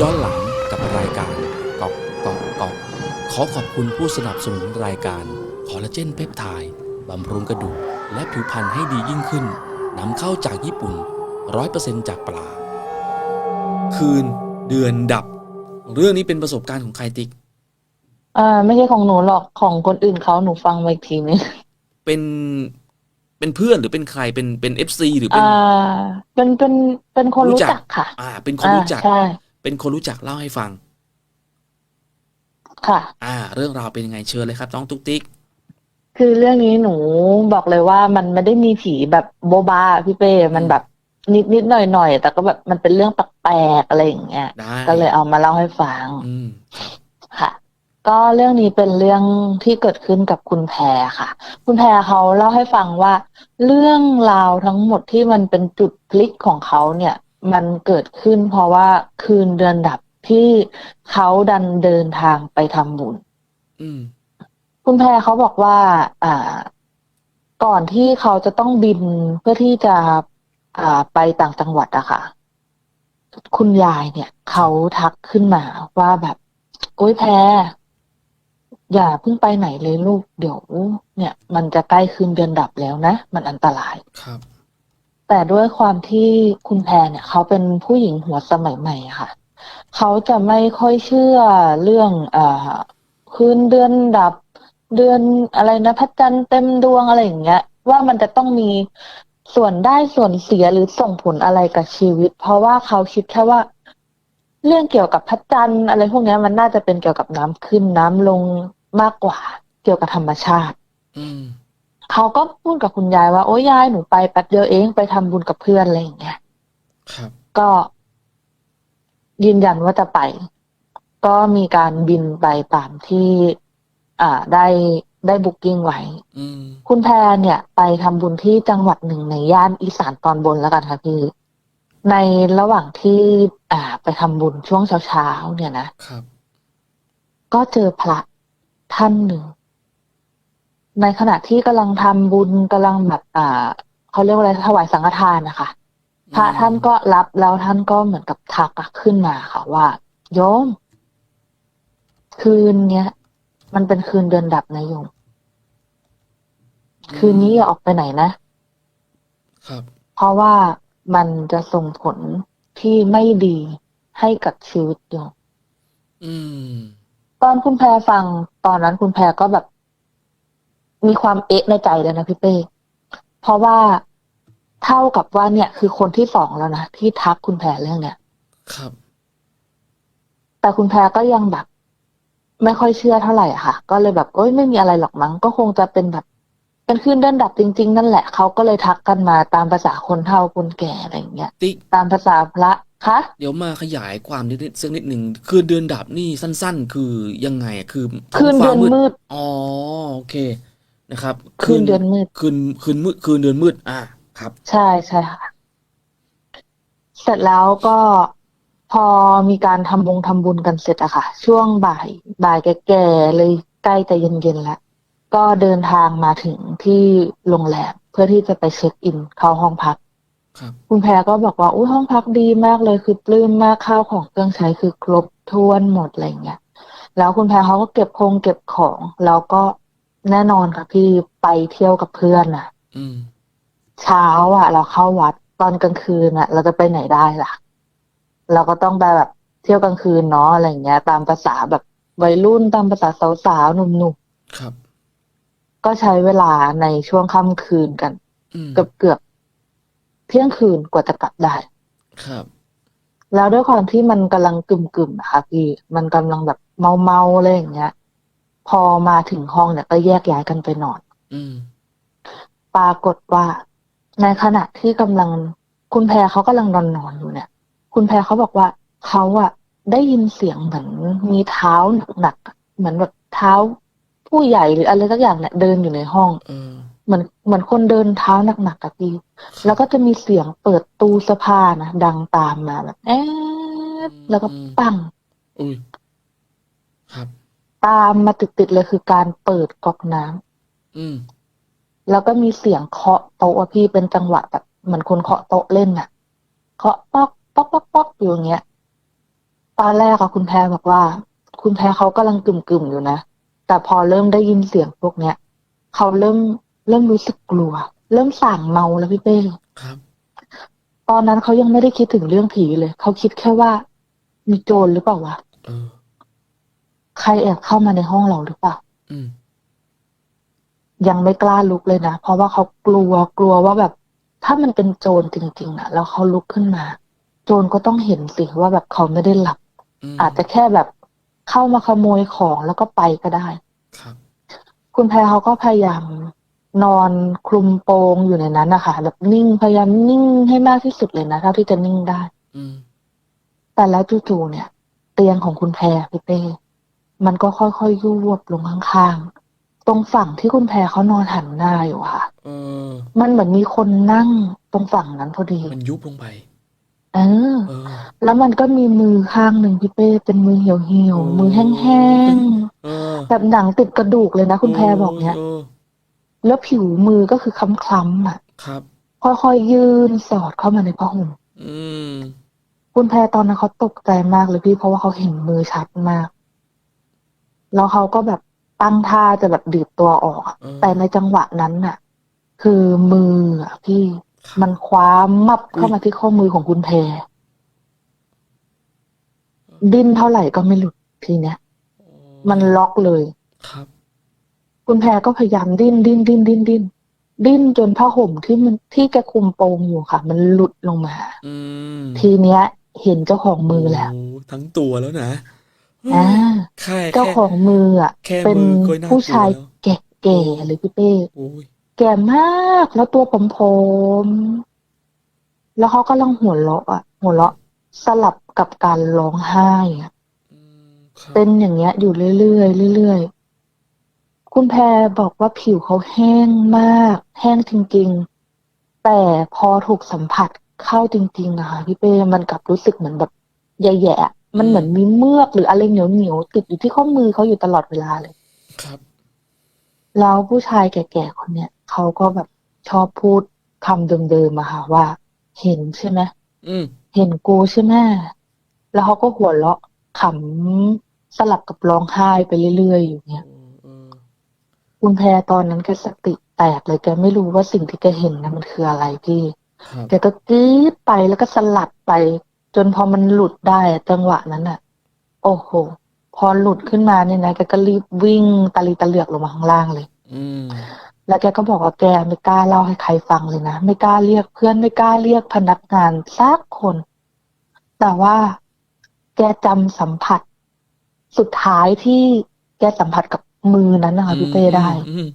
ย้อนหลังกับรายการกอกกอกกอกขอขอบคุณผู้สนับสนุนรายการคอลลาเจนเปปไทด์บำรุงกระดูกและผิวพรรณให้ดียิ่งขึ้นนำเข้าจากญี่ปุ่น 100%จากปลา คืนเดือนดับ เรื่องนี้เป็นประสบการณ์ของใครติ๊กอ่าไม่ใช่ของหนูหรอกของคนอื่นเขาหนูฟังมาอีกทีนึงเป็นเป็นเพื่อนหรือเป็นใครเป็นเป็นเอฟซีหรือเป็นอ่าเป็นเป็นเป็นคนรู้รู้จักจักค่ะ อ่า เป็นคนรู้จักอ่าใช่ เป็นคนรู้จักเล่าให้ฟัง ค่ะ อ่า เรื่องราวเป็นยังไงเชิญเลยครับน้องตุ๊กติ๊ก คือเรื่องนี้หนูบอกเลยว่ามันไม่ได้มีผีแบบโบบาพี่เป้ มันแบบนิดนิดหน่อยหน่อยๆแต่ก็แบบมันเป็นเรื่องแปลกๆอะไรอย่างเงี้ย ได้ ก็เลยเอามาเล่าให้ฟัง อืม ค่ะ ก็เรื่องนี้เป็นเรื่องที่เกิดขึ้นกับคุณแพรค่ะ คุณแพรเขาเล่าให้ฟังว่า เรื่องราวทั้งหมดที่มันเป็นจุดพลิกของเขาเนี่ย มันเกิดขึ้นเพราะว่าคืนเดือนดับที่เขาดันเดินทางไปทำบุญอืมคุณแพรเขาบอกว่า อ่า ก่อนที่เขาจะต้องบินเพื่อที่จะ อ่า ไปต่างจังหวัดอะค่ะ คุณยายเนี่ยเขาทักขึ้นมาว่าแบบโอ๊ยแพรอย่าเพิ่งไปไหนเลยลูก เดี๋ยว เนี่ย มันจะใกล้คืนเดือนดับแล้วนะ มันอันตรายครับ แต่ด้วยความที่คุณแพรเนี่ย เขาเป็นผู้หญิงหัวสมัยใหม่ค่ะ เขาจะไม่ค่อยเชื่อเรื่องอ่าคืนเดือนดับ เดือนอะไรนะพระจันทร์เต็มดวงอะไรอย่างเงี้ย ว่ามันจะต้องมีส่วนได้ส่วนเสียหรือส่งผลอะไรกับชีวิต เพราะว่าเขาคิดแค่ว่า เรื่องเกี่ยวกับพระจันทร์อะไรพวกนี้มันน่าจะเป็นเกี่ยวกับน้ำขึ้นน้ำลงมากกว่า เกี่ยวกับธรรมชาติ อืม เขาก็พูดกับคุณยายว่าโอ้ยยายหนูไปแป๊บเดียวเองไปทำบุญกับเพื่อนอะไรอย่างเงี้ยครับก็ ยืนยันว่าจะไป ก็มีการบินไปตามที่ อ่าได้ได้บุ๊กิ้งไว้อืมคุณแพรเนี่ย ไปทำบุญที่จังหวัดหนึ่งในย่านอีสานตอนบนแล้วกันค่ะพี่ ในระหว่างที่ อ่า ไปทำบุญช่วงเช้าๆเนี่ยนะครับ ก็เจอพระท่านหนึ่ง ในขณะที่กำลังทำบุญกำลังแบบอ่าเขาเรียกว่าอะไรถวายสังฆทานนะคะพระท่านก็รับแล้วท่านก็เหมือนกับทักอะขึ้นมาค่ะว่า โยม คืนเนี้ย มันเป็นคืนเดือนดับนะโยม คืนนี้อย่าออกไปไหนนะ ครับ เพราะว่ามันจะส่งผลที่ไม่ดีให้กับชีวิตโยมอืม ตอนคุณแพรฟังตอนนั้นคุณแพรก็แบบ มีความเอะในใจเลยนะพี่เป้ เพราะว่าเท่ากับว่าเนี่ย คือคนที่สองแล้วนะที่ทักคุณแพรเรื่องเนี้ย ครับ แต่คุณแพรก็ยังแบบ ไม่ค่อยเชื่อเท่าไหร่อะค่ะ ก็เลยแบบโอ๊ยไม่มีอะไรหรอกมั้ง ก็คงจะเป็นแบบเป็นคืนเดินดับจริง ๆ นั่นแหละเขาก็เลยทักกันมาตามภาษาคนเฒ่าคนแก่อะไรอย่างเงี้ยติ๊กตามภาษาพระคะเดี๋ยวมาขยายความนิดนิดสักนิดหนึ่งคืนเดือนดับนี่สั้น ๆ คือยังไงอะคือท้องคืนเดือนฟ้ามืด อ๋อโอเค นะครับคืนเดือนมืด คืนคืนมืดคืนเดือนมืด อ่าครับ ใช่ใช่ค่ะเสร็จแล้วก็พอมีการทำบงทำบุญกันเสร็จอะค่ะ ช่วงบ่ายบ่ายแก่ๆเลยใกล้จะเย็นๆแล้ว ก็เดินทางมาถึงที่โรงแรมเพื่อที่จะไปเช็คอินเข้าห้องพักครับคุณแพรก็บอกว่าอุ้ยห้องพักดีมากเลยคือปลื้มมากข้าวของเครื่องใช้คือครบถ้วนหมดอะไรเงี้ยแล้วคุณแพรเขาก็เก็บคงเก็บของ แล้วก็ แน่นอนค่ะพี่ไปเที่ยวกับเพื่อนน่ะ อืม เช้าอะ เราเข้าวัดตอนกลางคืนอะ เราจะไปไหนได้ล่ะ เราก็ต้องไปแบบเที่ยวกลางคืนเนาะอะไรเงี้ย ตามภาษาแบบวัยรุ่นตามภาษาสาวๆหนุ่มครับ ๆก็ใช้เวลาในช่วงค่ำคืนกัน อืม เกือบเกือบๆเที่ยงคืนกว่าจะกลับได้ ครับ แล้วด้วยความที่มันกำลังกึ่มๆนะคะพี่มันกำลังแบบเมาๆอะไรอย่างเงี้ย พอมาถึงห้องเนี่ยก็แยกย้ายกันไปนอน อืม ปรากฏว่า ในขณะที่กำลังคุณแพรเขากำลังนอนนอนๆอยู่เนี่ย คุณแพรเขาบอกว่าเขาอะได้ยินเสียงเหมือนมีเท้าหนักๆอะเหมือนแบบเท้าผู้ใหญ่หรืออะไรสักอย่างเนี่ยเดินอยู่ในห้องเออเหมือนเหมือนคนเดินเท้าหนักๆอะพี่แล้วก็จะมีเสียงเปิดตู้เสื้อผ้านะดังตามมาแบบแอ๊ดแล้วก็ปังอุ้ยครับ ตามมาติดๆเลยคือการเปิดก๊อกน้ำอืม แล้วก็มีเสียงเคาะโต๊ะอะพี่เป็นจังหวะแบบเหมือนคนเคาะโต๊ะเล่นน่ะ เคาะป๊อกป๊อกป๊อกป๊อกอยู่อย่างเงี้ยตอนแรกอะคุณแพรบอกว่า คุณแพรเขากำลังกึ่มๆอยู่นะแต่พอเริ่มได้ยินเสียงพวกเนี้ยเขาเริ่มเริ่มรู้สึกกลัว เริ่มสั่งเมาแล้วพี่เป้ครับ ตอนนั้นเขายังไม่ได้คิดถึงเรื่องผีเลย เขาคิดแค่ว่า มีโจรหรือเปล่าวะ เออ ใครแอบเข้ามาในห้องเราหรือเปล่าอืมยังไม่กล้าลุกเลยนะ เพราะว่าเขากลัวกลัวว่าแบบ ถ้ามันเป็นโจรจริงๆอะแล้วเขาลุกขึ้นมา โจรก็ต้องเห็นสิว่าแบบเขาไม่ได้หลับมอาจจะแค่แบบเข้ามาขโมยของแล้วก็ไปก็ได้ครับ คุณแพรเขาก็พยายามนอนคลุมโปงอยู่ในนั้นนะคะแบบนิ่งพยายามนิ่งให้มากที่สุดเลยนะเท่าที่จะนิ่งได้อืมแต่แล้วจู่ๆเนี่ย เตียงของคุณแพรพี่เป้ มันก็ค่อยๆยุบลงข้างๆ ตรงฝั่งที่คุณแพรเขานอนหันหน้าอยู่อะค่ะ เออ มันเหมือนมีคนนั่งตรงฝั่งนั้นพอดี มันยุบลงไป เออ เออ แล้วมันก็มีมือข้างหนึ่งพี่เป้เป็นมือเหี่ยวโอ้ๆมือแห้งเออๆ แบบหนังติดกระดูกเลยนะคุณแพรบอกเนี่ยแล้วผิวมือก็คือคล้ำๆอะ ครับ ค่อยๆยื่นสอดเข้ามาในผ้าห่ม อืม คุณแพรตอนนั้นเขาตกใจมากเลยพี่เพราะว่าเขาเห็นมือชัดมาก แล้วเขาก็แบบตั้งท่าจะแบบดีดตัวออกอะเออแต่ในจังหวะนั้นน่ะ คือมืออะพี่ครับมันคว้ามับเข้ามาที่ข้อมือของคุณแพรดิ้นเท่าไหร่ก็ไม่หลุดทีเนี้ยมันล็อกเลย ครับ คุณแพรก็พยายามดิ้นดิ้นดิ้นดิ้นดิ้นดิ้นจนผ้าห่มที่มันที่แกคุมโปงอยู่ค่ะ มันหลุดลงมา อืมทีเนี้ย เห็นเจ้าของมือแล้ว โทั้งตัวแล้วนะ อ่าแค่เจ้าแค่ของมืออะแค่เป็นมือก็น่ากลัวผู้ชายแล้วแก่ๆเลยพี่เป้ โอ้ยแก่มากแล้วตัวผอมๆแล้วเขากำลังหัวเราะอะ หัวเราะสลับกับการร้องไห้อะ อืมครับเป็นอย่างเงี้ย อยู่เรื่อยๆเรื่อยๆ คุณแพรบอกว่าผิวเขาแห้งมาก แห้งจริงๆ แต่พอถูกสัมผัสเข้าจริงๆอะค่ะพี่เป้มันกลับรู้สึกเหมือนแบบแย่ๆอะ มันเหมือนมีเมือกหรืออะไรเหนียวๆติดอยู่ที่ข้อมือเขาอยู่ตลอดเวลาเลยครับ แล้วผู้ชายแก่ๆคนเนี้ยเขาก็แบบชอบพูดคำเดิมๆอะค่ะว่า เห็นใช่ไหมอืมเห็นกูใช่ไหมแล้วเขาก็หัวเราะขำสลับกับร้องไห้ไปเรื่อยๆอยู่เนี่ยเออคุณแพรตอนนั้นแกสติแตกเลยแกไม่รู้ว่าสิ่งที่แกเห็นนะมันคืออะไรพี่ครับแกก็กรี๊ดไปแล้วก็สลัดไป จนพอมันหลุดได้อะจังหวะนั้นอะโอ้โห พอหลุดขึ้นมาเนี่ยนะแกก็รีบวิ่งตะลีตะเหลือกลงมาข้างล่างเลย อืมแล้วแกก็บอกว่าแกไม่กล้าเล่าให้ใครฟังเลยนะ ไม่กล้าเรียกเพื่อนไม่กล้าเรียกพนักงานสักคน แต่ว่าแกจำสัมผัส สุดท้ายที่แกสัมผัสกับมือนั้นนะคะพี่เป้ได้อืม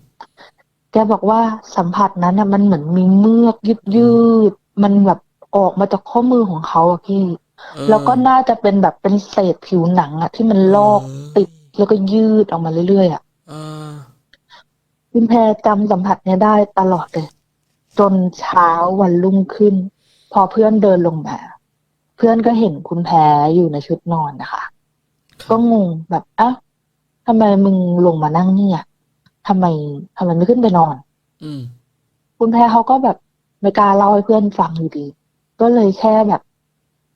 แกบอกว่าสัมผัสนั้นน่ะมันเหมือนมีเมือกยืดยืดๆมันแบบ ออกมาจากข้อมือของเขาอะพี่เออแล้วก็น่าจะเป็นแบบเป็นเศษผิวหนังอะที่มันลอกเออติดแล้วก็ยืดออกมาเรื่อยๆอะอ่าคุณแพรจำสัมผัสเนี้ยได้ตลอดเลย จนเช้าวันรุ่งขึ้น พอเพื่อนเดินลงมาเพื่อนก็เห็นคุณแพรอยู่ในชุดนอนนะคะครับก็งงแบบเอ้าทำไมมึงลงมานั่งเนี่ยทำไมทำไมไม่ขึ้นไปนอน อืมคุณแพรเขาก็แบบไม่กล้าเล่าให้เพื่อนฟังอยู่ดี ก็เลยแค่แบบ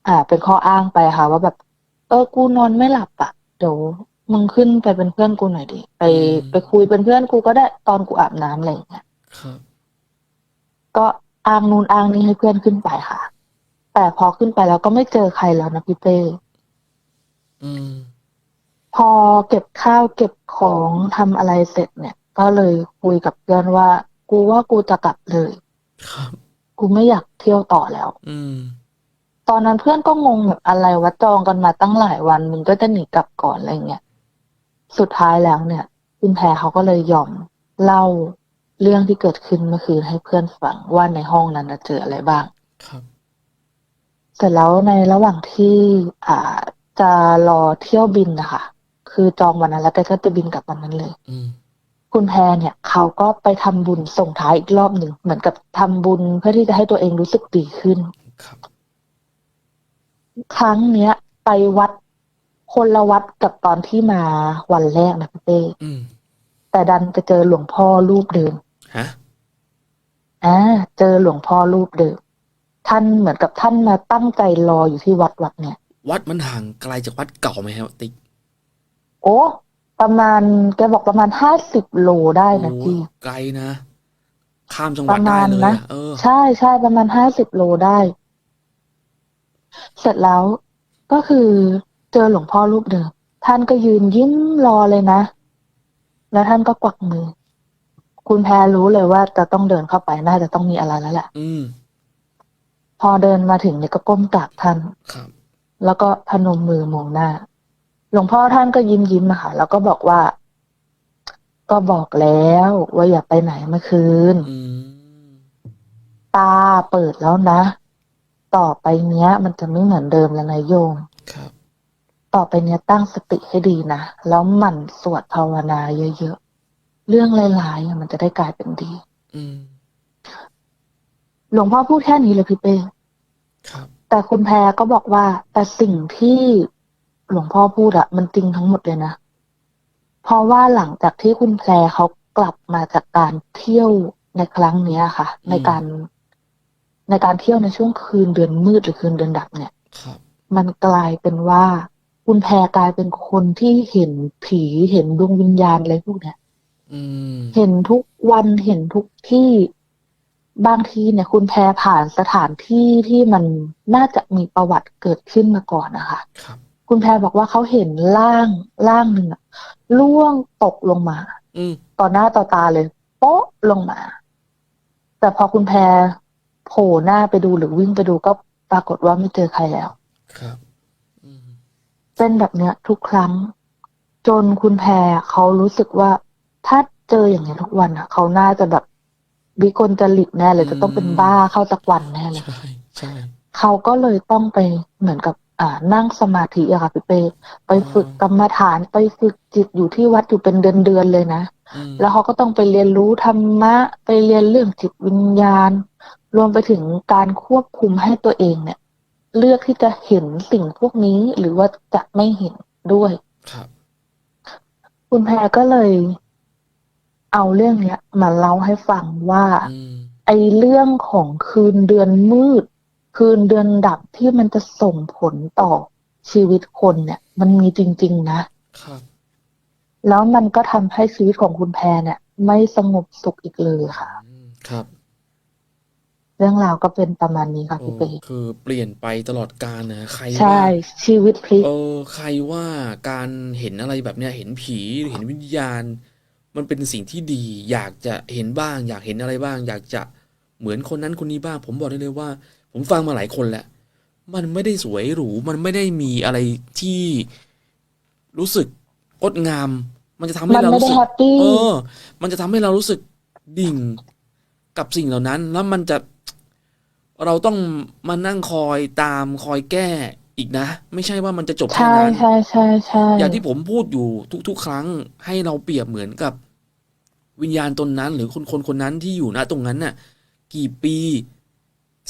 อ่า เป็นข้ออ้างไปค่ะ ว่าแบบ เออกูนอนไม่หลับอะเดี๋ยวมึงขึ้นไปเป็นเพื่อนกูหน่อยดิไปอืมไปคุยเป็นเพื่อนกูก็ได้ตอนกูอาบน้ำอะไรอย่างเงี้ยครับก็อ้างนู่นอ้างนี่ให้เพื่อนขึ้นไปค่ะ แต่พอขึ้นไปแล้วก็ไม่เจอใครแล้วนะพี่เป้อืมพอเก็บข้าวเก็บของทำอะไรเสร็จเนี่ย ก็เลยคุยกับเพื่อนว่า กูว่ากูจะกลับเลย ครับ กูไม่อยากเที่ยวต่อแล้ว อืม ตอนนั้นเพื่อนก็งงแบบอะไรวะจองกันมาตั้งหลายวันมึงก็จะหนีกลับก่อนอะไรเงี้ยสุดท้ายแล้วเนี่ยคุณแพรเขาก็เลยยอมเล่าเรื่องที่เกิดขึ้นเมื่อคืนให้เพื่อนฟังว่าในห้องนั้นน่ะเจออะไรบ้าง ครับ เสร็จแล้วในระหว่างที่อ่าจะรอเที่ยวบินนะคะ คือจองวันนั้นแล้วแกก็จะบินกลับวันนั้นเลย อืม คุณแพรเนี่ยเขาก็ไปทำบุญส่งท้ายอีกรอบหนึ่งเหมือนกับทำบุญเพื่อที่จะให้ตัวเองรู้สึกดีขึ้นครับ ครั้งเนี้ย ไปวัดคนละวัดกับตอนที่มาวันแรกนะพี่เต้อืมแต่ดันไปเจอหลวงพ่อรูปเดิมฮะอ่าเจอหลวงพ่อรูปเดิมท่านเหมือนกับท่านมาตั้งใจรออยู่ที่วัดวัดเนี่ย วัดมันห่างไกลจากวัดเก่าไหมครับติ๊กโอ้ ประมาณแกบอกประมาณห้าสิบโลได้นะโอ้พี่ ไกลนะ ข้ามจังหปวัดระได้มาณเลยนะ อะเออ ใช่ใช่ประมาณห้าสิบโลได้ เสร็จแล้วก็คือเจอหลวงพ่อรูปเดิม ท่านก็ยืนยิ้มรอเลยนะ แล้วท่านก็กวักมือ คุณแพรรู้เลยว่าจะต้องเดินเข้าไปน่าจะต้องมีอะไรแล้วแหละ อืม พอเดินมาถึงเนี่ยก็ก้มกราบท่าน ครับ แล้วก็พนมมือมองหน้า หลวงพ่อท่านก็ยิ้มยิ้มอะค่ะแล้วก็บอกว่า ก็บอกแล้วว่าอย่าไปไหนเมื่อคืนอืมตาเปิดแล้วนะ ต่อไปเนี้ย มันจะไม่เหมือนเดิมแล้วนะโยมครับต่อไปเนี้ยตั้งสติให้ดีนะ แล้วหมั่นสวดภาวนาเยอะๆ เรื่องร้ายๆอะมันจะได้กลายเป็นดีอืมหลวงพ่อพูดแค่นี้เลยพี่เป้ครับแต่คุณแพรก็บอกว่า แต่สิ่งที่ หลวงพ่อพูดอะมันจริงทั้งหมดเลยนะ เพราะว่าหลังจากที่คุณแพรเขากลับมาจากการเที่ยวในครั้งเนี้ยค่ะ ในการในการเที่ยวในช่วงคืนเดือนมืดหรือคืนเดือนดับเนี่ยครับมันกลายเป็นว่า คุณแพรกลายเป็นคนที่เห็นผีเห็นดวงวิญญาณอะไรพวกเนี้ยอืมเห็นทุกวันเห็นทุกที่บางทีเนี่ย คุณแพรผ่านสถานที่ที่มันน่าจะมีประวัติเกิดขึ้นมาก่อนนะคะครับ คุณแพรบอกว่าเขาเห็นร่างร่างหนึ่งอะล่วงตกลงมา อืม ต่อหน้าต่อตาเลยโป๊ะลงมา แต่พอคุณแพรโผล่หน้าไปดูหรือวิ่งไปดูก็ปรากฏว่าไม่เจอใครแล้ว ครับ อืม เป็นแบบเนี้ย ทุกครั้ง จนคุณแพรเขารู้สึกว่า ถ้าเจออย่างนี้ยทุกวันอะเขาน่าจะแบบวิกลจริตแน่เลยจะต้องเป็นบ้าเข้าสักวันแน่เลย ใช่ ใช่ เขาก็เลยต้องไปเหมือนกับอ่า นั่งสมาธิอะค่ะพี่เป้ไปฝึกกรรมฐานไปฝึกจิตอยู่ที่วัดอยู่เป็นเดือนๆเลยนะอืมแล้วเขาก็ต้องไปเรียนรู้ธรรมะ ไปเรียนเรื่องจิตวิญญาณ รวมไปถึงการควบคุมให้ตัวเองเนี่ย เลือกที่จะเห็นสิ่งพวกนี้หรือว่าจะไม่เห็นด้วยครับ คุณแพรก็เลย เอาเรื่องเนี้ย มาเล่าให้ฟังว่าอืมไอเรื่องของคืนเดือนมืด คืนเดือนดับที่มันจะส่งผลต่อชีวิตคนเนี่ย มันมีจริง ๆ นะครับ แล้วมันก็ทำให้ชีวิตของคุณแพรเนี่ย ไม่สงบสุขอีกเลยค่ะ อืมครับเรื่องราวก็เป็นประมาณนี้ค่ะโอ้พี่เป้คือเปลี่ยนไปตลอดกาลนะใครใช่ ว่าชีวิตพลิก เออใครว่าการเห็นอะไรแบบเนี้ย เห็นผีหรือเห็นวิญญาณ มันเป็นสิ่งที่ดี อยากจะเห็นบ้าง อยากเห็นอะไรบ้าง อยากจะ เหมือนคนนั้นคนนี้บ้าง ผมบอกได้เลยว่า ผมฟังมาหลายคนแล้วมันไม่ได้สวยหรู มันไม่ได้มีอะไรที่รู้สึกงดงาม มันจะทำให้มันเราไม่รู้ได้สึกแฮปปี้เออ มันจะทำให้เรารู้สึกดิ่งกับสิ่งเหล่านั้น แล้วมันจะเราต้องมานั่งคอยตามคอยแก้อีกนะ ไม่ใช่ว่ามันจะจบแค่ใช่นั้นใช่ใช่ใช่อย่างที่ผมพูดอยู่ทุก ๆ ครั้งให้เราเปรียบเหมือนกับวิญญาณตนนั้น หรือคนคนคนนั้นที่อยู่ณตรงนั้นน่ะ กี่ปี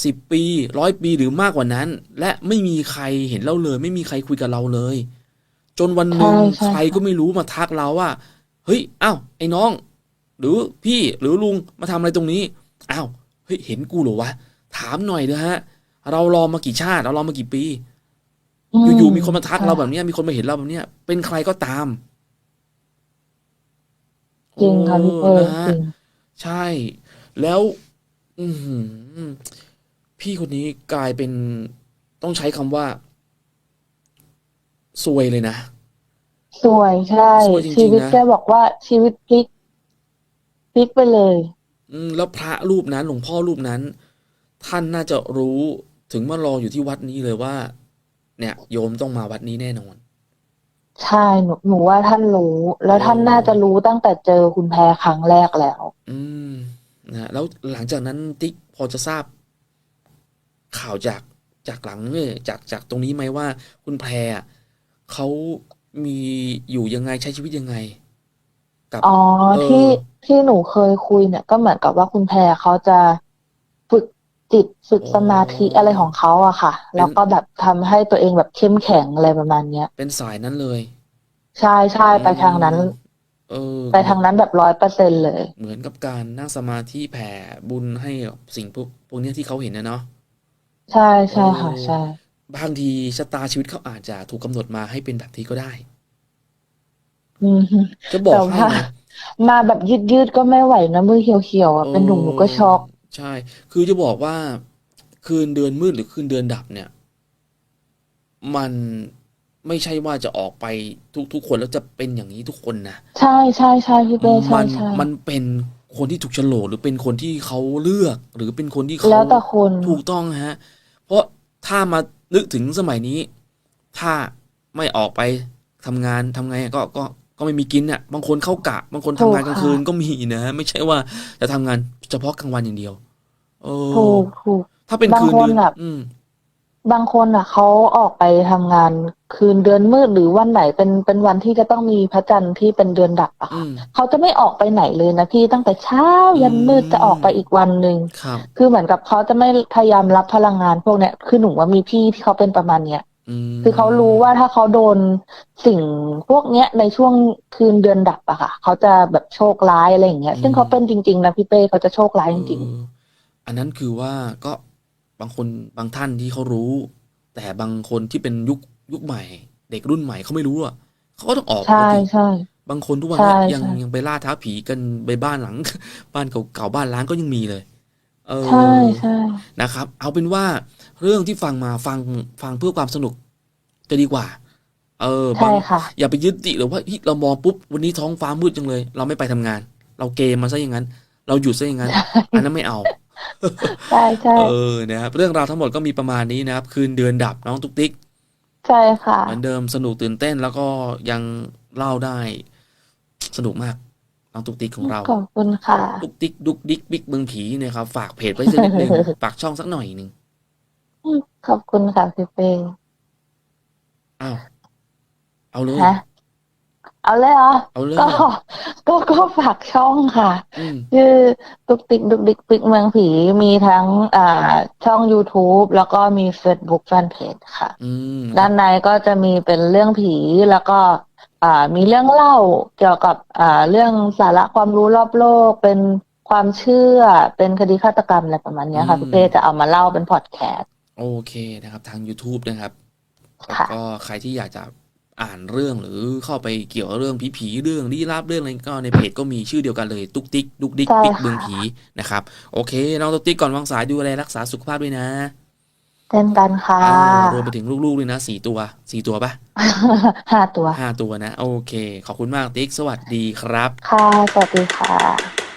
สิบปีร้อยปีหรือมากกว่านั้น และไม่มีใครเห็นเราเลย ไม่มีใครคุยกับเราเลย จนวันหนึ่งใช่ใช่ใครก็ไม่รู้มาทักเราว่า เฮ้ยอ้าวไอ้น้อง หรือพี่หรือลุงมาทำอะไรตรงนี้อ้าวเฮ้ยเห็นกูเหรอวะถามหน่อยเถอะฮะ เรารอมากี่ชาติ เรารอมากี่ปี อยู่ๆมีคนมาทักเราแบบเนี้ยมีคนมาเห็นเราแบบเนี้ยเป็นใครก็ตามจริงค่ะพี่เป้โอ้นะฮะจริงใช่ แล้ว อือหือพี่คนนี้กลายเป็นต้องใช้คำว่าซวยเลยนะ สวยใช่สวยจริงๆชีวิตนะแกบอกว่าชีวิตพลิกพลิกไปเลย อืมแล้วพระรูปนั้นหลวงพ่อรูปนั้น ท่านน่าจะรู้ถึงมารออยู่ที่วัดนี้เลยว่า เนี่ย โยมต้องมาวัดนี้แน่นอน ใช่หนูหนูว่าท่านรู้ แล้วท่านโอ้น่าจะรู้ตั้งแต่เจอคุณแพรครั้งแรกแล้ว อืม นะแล้วหลังจากนั้นติ๊กพอจะทราบข่าวจากจากหลังเนี่ยจากจากตรงนี้ไหมว่า คุณแพรอะเขามีอยู่ยังไงใช้ชีวิตยังไง กับอ๋อเออที่ที่หนูเคยคุยเนี่ย ก็เหมือนกับว่าคุณแพรเขาจะฝึกจิตฝึกสมาธิอะไรของเขาอะค่ะ แล้วก็แบบทำให้ตัวเองแบบเข้มแข็งอะไรประมาณเนี้ย เป็นสายนั้นเลย ใช่ใช่ไปทางนั้น เออ ไปทางนั้นแบบร้อยเปอร์เซ็นเลย เหมือนกับการนั่งสมาธิแผ่บุญให้กับสิ่งพวกพวกเนี้ยที่เขาเห็นนะเนาะ ใช่ใช่ค่ะโอ้ใช่ บางทีชะตาชีวิตเขาอาจจะถูกกำหนดมาให้เป็นแบบนี้ก็ได้ อืมจะบอกแต่ให้ว่า นะมาแบบยืดยืดๆก็ไม่ไหวนะมือเขียวๆอะเป็นหนูหนูก็ช็อก ใช่ คือจะบอกว่า คืนเดือนมืดหรือคืนเดือนดับเนี่ย มัน ไม่ใช่ว่าจะออกไปทุกทุกคนแล้วจะเป็นอย่างนี้ทุกคนนะใช่ใช่ใช่พี่เป้ใช่มันใช่มันเป็นคนที่ถูกโฉลกหรือเป็นคนที่เขาเลือก หรือเป็นคนที่เขาแล้วแต่คนถูกต้องฮะ เพราะถ้ามานึกถึงสมัยนี้ ถ้าไม่ออกไปทำงานทำไงก็ก็ก็ไม่มีกินอะ บางคนเข้ากะ บางคนทำงานกลางคืนก็มีนะไม่ใช่ว่าจะทำงานเฉพาะกลางวันอย่างเดียวเออถูกถูกถ้าเป็นบางคืนคนเดือนแบบอืม บางคนอะเขาออกไปทำงานคืนเดือนมืดหรือวันไหนเป็นเป็นวันที่จะต้องมีพระจันทร์ที่เป็นเดือนดับอะอืค่ะม เขาจะไม่ออกไปไหนเลยนะพี่ตั้งแต่เช้ายันมืดอืม จะออกไปอีกวันหนึ่งครับ คือเหมือนกับเขาจะไม่พยายามรับพลังงานพวกเนี้ยคือหนูว่ามีพี่ที่เขาเป็นประมาณเนี้ย อืมคือเขารู้ว่าถ้าเขาโดนสิ่งพวกเนี้ยในช่วงคืนเดือนดับอะค่ะ เขาจะแบบโชคร้ายอะไรอย่างเงี้ย ซึ่งเขาเป็นจริงๆนะพี่เป้เขาจะโชคร้ายจริง เอออันนั้นคือว่าก็ บางคนบางท่านที่เขารู้ แต่บางคนที่เป็นยุคยุคใหม่ เด็กรุ่นใหม่เขาไม่รู้อะเขาก็ต้องออกๆใช่ปกติใช่บางคนทุกวันเนี้ยใช่ยังใช่ยังไปล่าท้าผีกันไปบ้านหลัง บ้านเก่าๆบ้านล้างก็ยังมีเลย เออใช่ใช่นะครับ เอาเป็นว่าเรื่องที่ฟังมาฟังฟังเพื่อความสนุกจะดีกว่า เออใช่บางค่ะอย่าไปยึดติหรือว่าเฮ้ยเรามองปุ๊บวันนี้ท้องฟ้ามืดจังเลย เราไม่ไปทำงาน เราเกมมาซะอย่างนั้น เราหยุดซะอย่างนั้น อันนั้นไม่เอา ใช่ใช่เออนะครับเรื่องราวทั้งหมดก็มีประมาณนี้นะครับ คืนเดือนดับน้องตุ๊กติ๊กใช่ค่ะเหมือนเดิมสนุกตื่นเต้นแล้วก็ยังเล่าได้ สนุกมากน้องตุ๊กติ๊กของเราขอบคุณค่ะตุ๊กติ๊กดุกดิกบิ๊กเมืองผีเนะครับ ฝากเพจไว้สักนิดหนึ่งฝากช่องสักหน่อยหนึ่งขอบคุณค่ะพี่เป้อ้าวเอาเลยฮะ เอาเลยเหรอเอาเลยก็ก็ก็ฝากช่องค่ะอืมชื่อตุกติกดุกดิกปิกเมืองผีมีทั้งอ่าช่อง YouTube แล้วก็มี Facebook Fanpage ค่ะอืมด้านในก็จะมีเป็นเรื่องผีแล้วก็อ่ามีเรื่องเล่าเกี่ยวกับอ่าเรื่องสาระความรู้รอบโลกเป็นความเชื่อเป็นคดีฆาตกรรมอะไรประมาณเนี้ยค่ะพี่เป้จะเอามาเล่าเป็นพอดแคสต์โอเคนะครับ ทาง YouTube นะครับแล้วค่ะก็ใครที่อยากจะ อ่านเรื่องหรือเข้าไปเกี่ยวกับเรื่องผีผีๆเรื่องลี้ลับเรื่องอะไรก็ในเพจก็มีชื่อเดียวกันเลยตุ๊กติ๊กดุกดิกใช่ปิกค่ะเมืองผีนะครับ โอเค น้องตุ๊กติ๊กก่อนวางสายดูแลรักษาสุขภาพด้วยนะเช่นกันค่ะอ่ารวมไปถึงลูกๆด้วยนะสี่ตัวสี่ตัวปะห้าตัวห้าตัวนะ โอเค ขอบคุณมากติ๊กสวัสดีครับ ค่ะ สวัสดีค่ะ